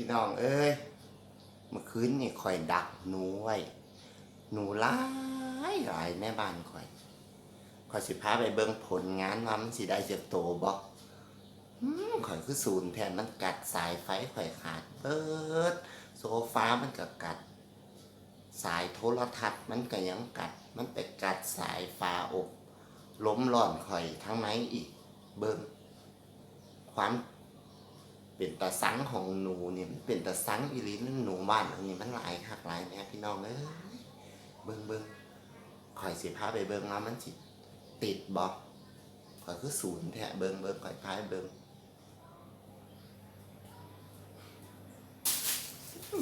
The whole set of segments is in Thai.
พี่น้องเอ้ยเมื่อคืนนี่คอยดักหนูไว้ หนูหลายหลายในบ้านคอยคอยสิพาไปเบิ่งผลงานว่ามันสิได้เจ็บโตบ่อืมข่อยคือศูนย์แทนมันกัดสายไฟข่อยขาดเบิดโซฟามันก็กัด สายโทรทัศน์มันก็ยังกัด มันไปกัดสายฟ้าอกล้มร่อนข่อยทั้งไหนอีก เบิ่งความ เป็นตาสังของหนูเนี่ยมันเป็นตาสังอีหลีนั่นหนูบ้านอันนี้มันหลายคักหลายแม่พี่น้องเอ้ยเบิ่งเบิ่งข่อยสิพาไปเบิ่งว่ามันสิติดบ่ข่อยคือศูนย์แท้เบิ่งเบิ่งข่อยพาไปเบิ่ง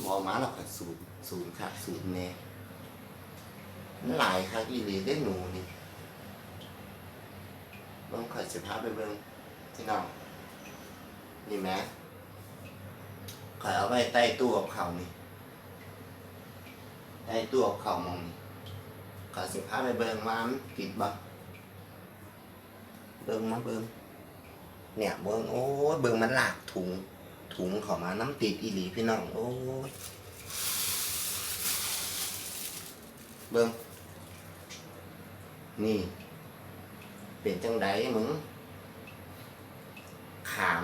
บ่มาแล้วข่อยศูนย์ศูนย์ครับศูนย์แน่มันหลายคักอีหลีได้หนูนี่เบิ่งข่อยสิพาไปเบิ่งพี่น้องนี่แหม่ข่ อยเอาไว้ใต้ตู้กับเขานี่ใต้ตู้กับเขามองนี่ข่อยสิพาไปเบิ่งว่ามันติดบ่เบิ่งมาเบิ่งเนี่ยเบิ่งโอ้ยเบิ่งมันหลากถุง ถุงข้ามาน้ำติดอีหลีพี่น้องโอ้ยเบิ่งนี่ เป็นจังไดมึง ขาม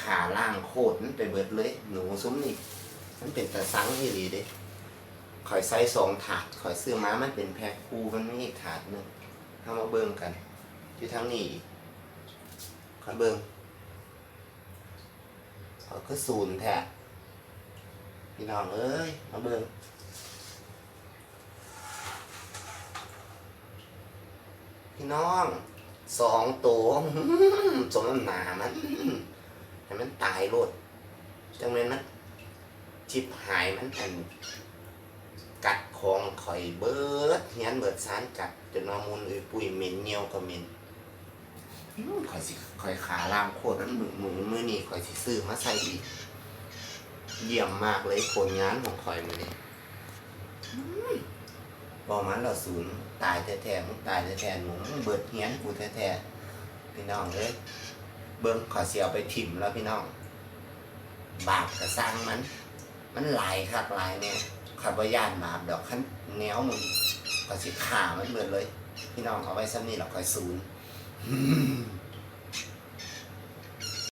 ขา ล่างโคตรมันไปเบิดเลย หนูซุ้มนี่มันเป็นตะสังอีหลีเด้ข่อยใส่สองถาดข่อยซื้อมามันเป็นแพ็คคู่มันไม่อีกถาดหนึงเข้ามาเบิ่งกันที่ทั้งนี้ข่อยเบิ่งข่อยคือศูนย์แท้พี่น้องเอ้ยมาเบิ่งพี่น้องสองตัวสมน้ำหนามัน ให้มันตายโลดจังเลยมันชิบหายมันอันกัดของข่อยเบิดเฮียนเบิดสารกัดจนมามูลอือปุยเหม็นเนียวก็เหม็นอื้อข่อยสิข่อยขาล่างโคตรนั้นมือมือมือนี่ข่อยสิซื้อมาใส่อีกเยี่ยมมากเลยผลงานของข่อยมือนี้บอกมันเราศูนย์ตายแท้ๆมึงตายแท้ๆหนูเบิดเฮียนกูแท้ๆพี่น้องเลย เบิ้งขอเสียวไปถิ่มแล้วพี่น้อง บาปกระสร้างมัน มันหลายครับหลายเนี่ยขับวิญญาณบาปดอกขั้นแนวมึงขอสิขามันเบิดเลย พี่น้องเอาไว้ซ้ำนี่เราคอยศูนย์